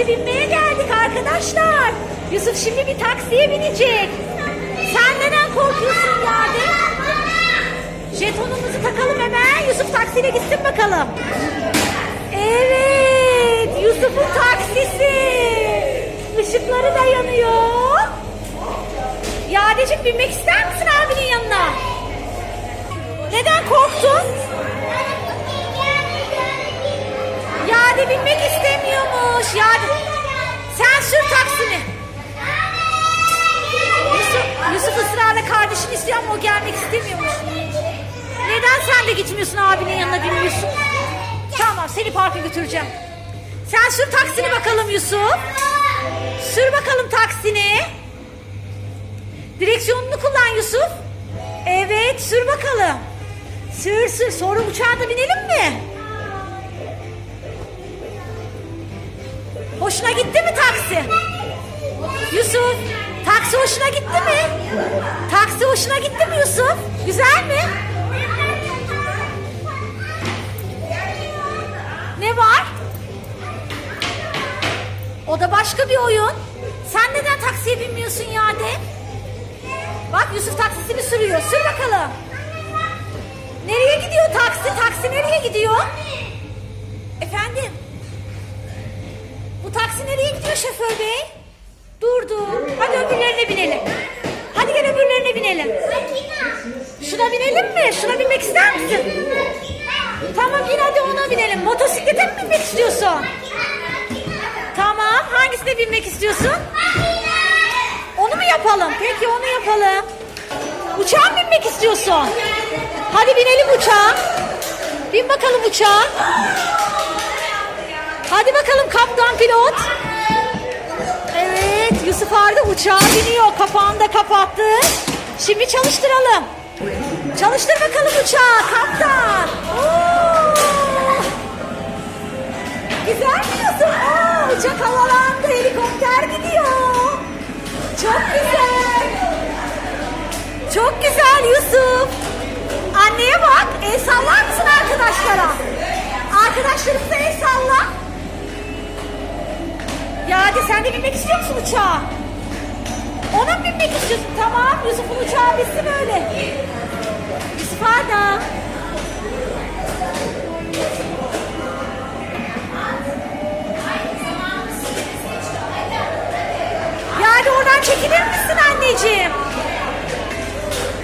taksi binmeye geldik arkadaşlar. Yusuf şimdi bir taksiye binecek. Sen neden korkuyorsun Yade? Jetonumuzu takalım hemen. Yusuf taksiyle gitsin bakalım. Evet, Yusuf'un taksisi. Işıkları da yanıyor. Yadecik binmek ister misin abinin yanına? Neden korktun? Yade binmek istemiyormuş. Yade. Sen sür taksini. Yusuf, Yusuf ısrarla kardeşini istiyor ama o gelmek istemiyormuş. Neden sen de gitmiyorsun abinin yanına binmiyorsun? Tamam seni parka götüreceğim. Sen sür taksini bakalım Yusuf. Sür bakalım taksini. Direksiyonunu kullan Yusuf. Evet sür bakalım. Sür sür sonra uçağa da binelim mi? Hoşuna gitti mi taksi? Yusuf taksi hoşuna gitti mi? Taksi hoşuna gitti mi Yusuf? Güzel mi? Ne var? O da başka bir oyun. Sen neden taksiye binmiyorsun Yade? Bak Yusuf taksisini sürüyor. Sür bakalım. Nereye gidiyor taksi? Taksi nereye gidiyor? Efendim? Bu taksi nereye gidiyor şoför bey? Durdu. Hadi öbürlerine binelim. Hadi gel öbürlerine binelim. Şuna binelim mi? Şuna binmek ister misin? Tamam yine hadi ona binelim. Motosiklete mi binmek istiyorsun? Tamam. Hangisine binmek istiyorsun? Onu mu yapalım? Peki onu yapalım. Uçağa binmek istiyorsun? Hadi binelim uçağa. Bin bakalım uçağa. Hadi bakalım kaptan pilot. Evet Yusuf Arda uçağa biniyor. Kapağını da kapattı. Şimdi çalıştıralım. Çalıştır bakalım uçağı kaptan. Oo! Güzel Yusuf? Aa, uçak havalandı. Helikopter gidiyor. Çok güzel. Çok güzel Yusuf. Anneye bak. El sallar mısın arkadaşlara? Arkadaşlarımıza el salla. Ya hadi sen de binmek istiyor musun uçağa? Ona mı binmek istiyorsun? Tamam Yusuf'un uçağı bitsin öyle. Yusuf Arda. Yani oradan çekilir misin anneciğim?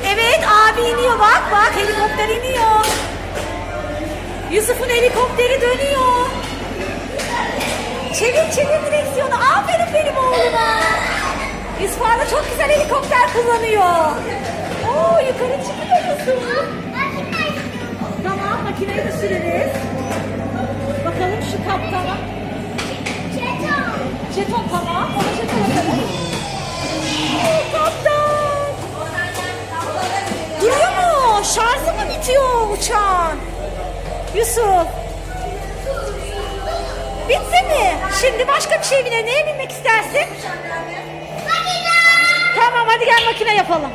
Evet abi iniyor bak bak helikopter iniyor. Yusuf'un helikopteri dönüyor. Çevir çevir direksiyonu. Aferin benim oğluma. Yusuf Arda çok güzel helikopter kullanıyor. Oo yukarı çıkıyor Yusuf. Tamam makineyi de süreriz. Bakalım şu kaptana. Jeton tamam. Ona jeton atalım. Kaptan. Duruyor mu? Şarjı mı bitiyor uçağın? Yusuf. Bitti mi? Şimdi başka bir şey bine. Neye binmek istersin? Tamam hadi gel makine yapalım.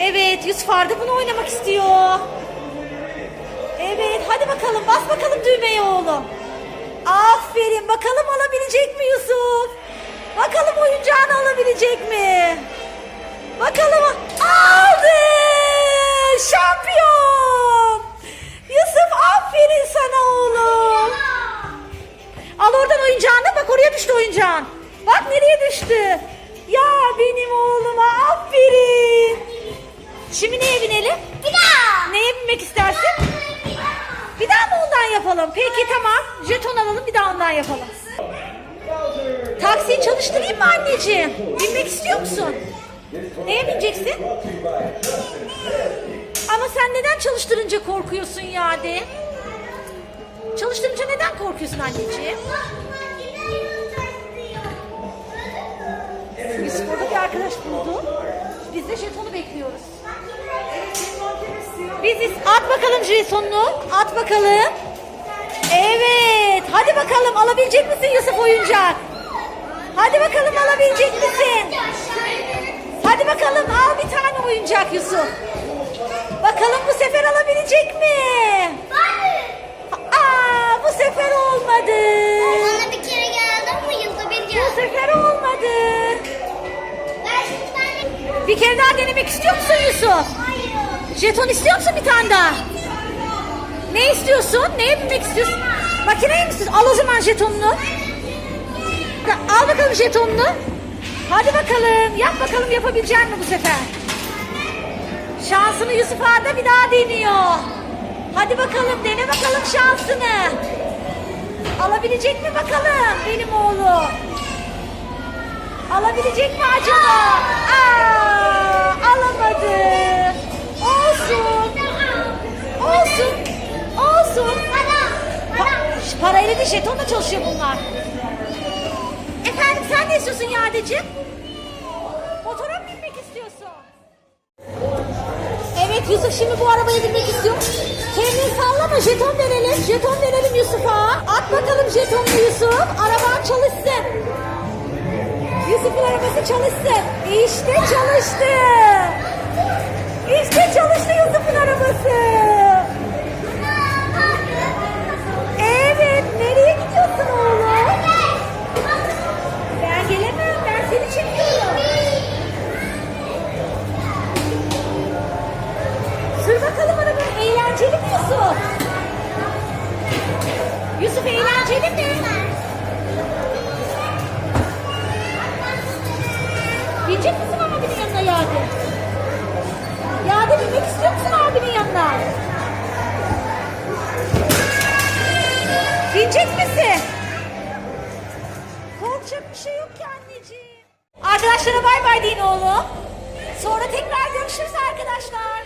Evet Yusuf Arda bunu oynamak istiyor. Evet hadi bakalım bas bakalım düğmeye oğlum. Aferin bakalım alabilecek mi Yusuf? Bakalım oyuncağını alabilecek mi? Bakalım aldı. Yapalım? Peki tamam. Jeton alalım bir daha ondan yapalım. Taksiyi çalıştırayım mı anneciğim? Binmek istiyor musun? Neye bineceksin? Ama sen neden çalıştırınca korkuyorsun yani? Çalıştırınca neden korkuyorsun anneciğim? Yusuf burada bir arkadaş buldu. Biz de jetonu bekliyoruz. Biz at bakalım jetonunu. At bakalım. Evet. Hadi bakalım alabilecek misin Yusuf oyuncak? Hadi bakalım alabilecek misin? Hadi bakalım al bir tane oyuncak Yusuf. Bakalım bu sefer alabilecek mi? Aa bu sefer olmadı. Bana bir kere geldi ama yılda bir geldi. Bu sefer olmadı. Bir kere daha denemek istiyor musun Yusuf? Hayır. Jeton istiyor musun bir tane daha? Ne istiyorsun? Neye binmek istiyorsun? Makineye mi istiyorsun? Al o zaman jetonunu. Al bakalım jetonunu. Hadi bakalım. Yap bakalım yapabilecek mi bu sefer? Şansını Yusuf Ağa da bir daha deniyor. Hadi bakalım dene bakalım şansını. Alabilecek mi bakalım benim oğlum? Alabilecek mi acaba? Aa, alamadı. Parayla değil jetonla çalışıyor bunlar. Efendim sen ne istiyorsun Yadeciğim? Motora mı binmek istiyorsun? Evet Yusuf şimdi bu arabaya binmek istiyor. Kendini sallama jeton verelim. Jeton verelim Yusuf'a. At bakalım jetonunu Yusuf. Araban çalışsın. Yusuf'un arabası çalışsın. İşte çalıştı. İşte çalıştı Yusuf'un arabası. Binecek misin abinin yanına Yadi? Yadi binmek istiyor musun abinin yanına? Binecek misin? Korkacak bir şey yok ki anneciğim. Arkadaşlara bay bay deyin oğlum. Sonra tekrar görüşürüz arkadaşlar.